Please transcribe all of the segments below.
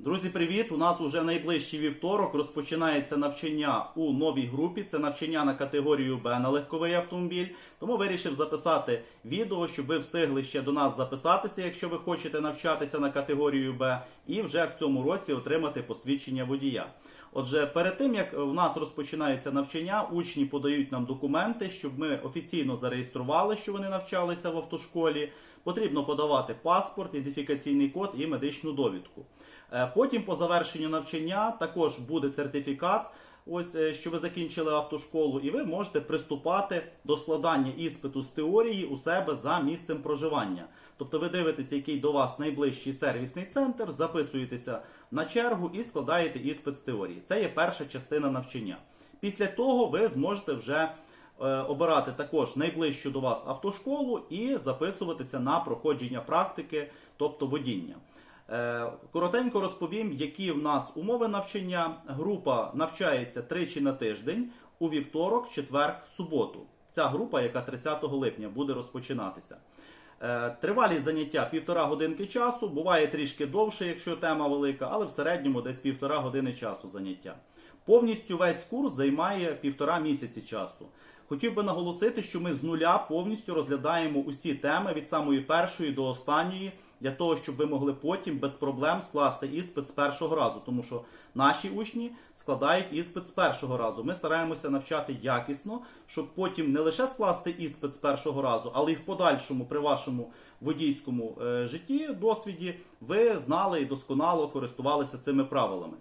Друзі, привіт! У нас уже найближчий вівторок розпочинається навчання у новій групі. Це навчання на категорію Б на легковий автомобіль. Тому вирішив записати відео, щоб ви встигли ще до нас записатися, якщо ви хочете навчатися на категорію Б, і вже в цьому році отримати посвідчення водія. Отже, перед тим як в нас розпочинається навчання, учні подають нам документи, щоб ми офіційно зареєстрували, що вони навчалися в автошколі. Потрібно подавати паспорт, ідентифікаційний код і медичну довідку. Потім, по завершенню навчання, також буде сертифікат. Ось е, що ви закінчили автошколу, і ви можете приступати до складання іспиту з теорії у себе за місцем проживання. Тобто ви дивитеся, який до вас найближчий сервісний центр, записуєтеся на чергу і складаєте іспит з теорії. Це є перша частина навчання. Після того ви зможете вже е, обирати також найближчу до вас автошколу і записуватися на проходження практики, тобто водіння. Е, Коротенько розповім, які в нас умови навчання. Група навчається тричі на тиждень у вівторок, четвер, суботу. Ця група, яка 30 липня буде розпочинатися. Е, Тривалість заняття півтора годинки часу, буває трішки довше, якщо тема велика, але в середньому десь півтора години часу заняття. Повністю весь курс займає півтора місяці часу. Хотів би наголосити, що ми з нуля повністю розглядаємо усі теми від самої першої до останньої, для того, щоб ви могли потім без проблем скласти іспит з першого разу, тому що наші учні складають іспит з першого разу. Ми стараємося навчати якісно, щоб потім не лише скласти іспит з першого разу, але й в подальшому при вашому водійському е, житті, досвіді, ви знали і досконало користувалися цими правилами.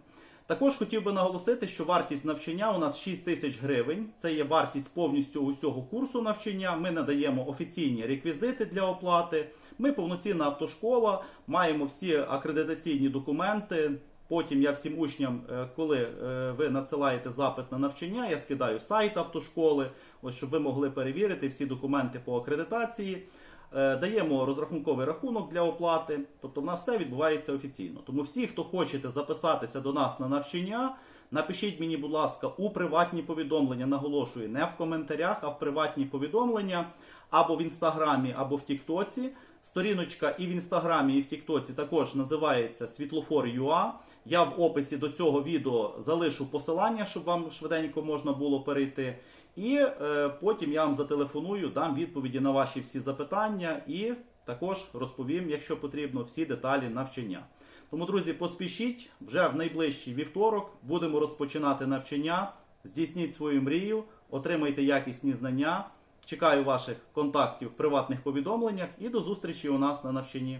Також хотів би наголосити, що вартість навчання у нас 6 тисяч гривень. Це є вартість повністю усього курсу навчання. Ми надаємо офіційні реквізити для оплати. Ми повноцінна автошкола, маємо всі акредитаційні документи. Потім я всім учням, е, коли е, ви надсилаєте запит на навчання, я скидаю сайт автошколи, ось щоб ви могли перевірити всі документи по акредитації. Е, Даємо розрахунковий рахунок для оплати, тобто в нас все відбувається офіційно. Тому всі, хто хочете записатися до нас на навчання, напишіть мені, будь ласка, у приватні повідомлення. Наголошую, не в коментарях, а в приватні повідомлення або в інстаграмі, або в Тіктоці. Сторіночка і в інстаграмі, і в Тіктоці також називається Світлофор.ua. Я в описі до цього відео залишу посилання, щоб вам швиденько можна було перейти. І е, потім я вам зателефоную, дам відповіді на ваші всі запитання і також розповім, якщо потрібно, всі деталі навчання. Тому, друзі, поспішіть вже в найближчий вівторок будемо розпочинати навчання. Здійсніть свою мрію, отримайте якісні знання. Чекаю ваших контактів в приватних повідомленнях і до зустрічі у нас на навчанні.